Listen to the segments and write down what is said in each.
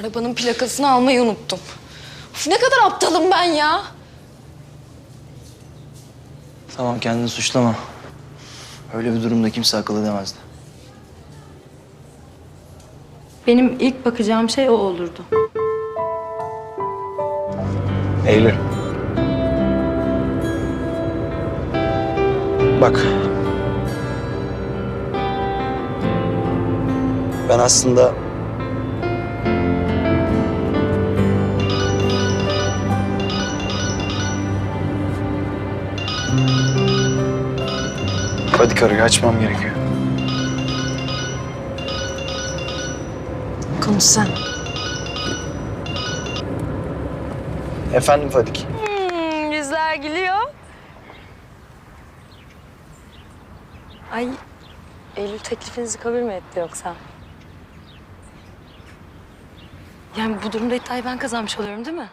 Arabanın plakasını almayı unuttum. Of, ne kadar aptalım ben ya. Tamam kendini suçlama. Öyle bir durumda kimse akıl edemezdi. Benim ilk bakacağım şey o olurdu. Eylül. Bak. Ben aslında... Hadi karıyı açmam gerekiyor. Konuş sen. Efendim Fadik. Hmm, yüzler gülüyor. Ay, Eylül teklifinizi kabul mü etti yoksa? Yani bu durumda iddiayı ben kazanmış oluyorum değil mi?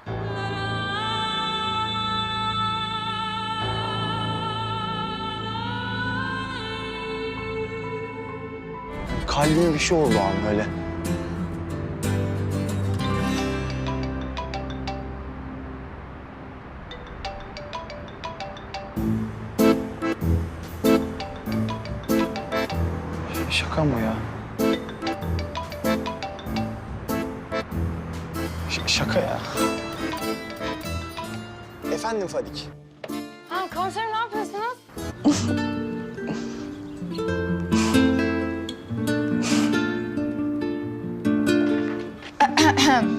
Kalbime bir şey oldu an öyle. Şaka mı ya? Ş- şaka ya. Efendim Fadik. Ha, komiserim ne yapıyorsunuz?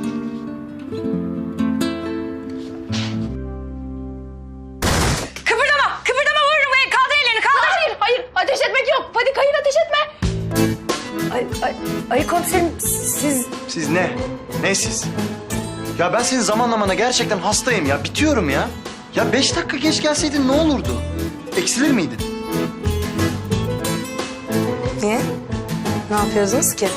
Kıpırdama! Kıpırdama vururum! Ee, Kaldır ellerini, kaldır! Hayır, hayır! Ateş etmek yok! Fadik, hayır ateş etme! Ay, ay, ay komiserim siz... Siz ne? Ne siz? Ya ben senin zamanlamana gerçekten hastayım ya. Bitiyorum ya. Ya beş dakika geç gelseydin ne olurdu? Eksilir miydin? Niye? Ne yapıyorsunuz ki?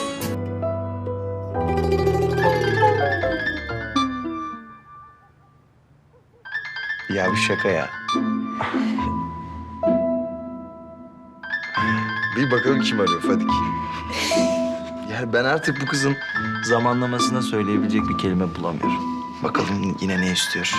Ya bir şaka ya. Bir bakalım kim arıyor Fadik. Yani ben artık bu kızın zamanlamasına söyleyebilecek bir kelime bulamıyorum. Bakalım yine ne istiyor.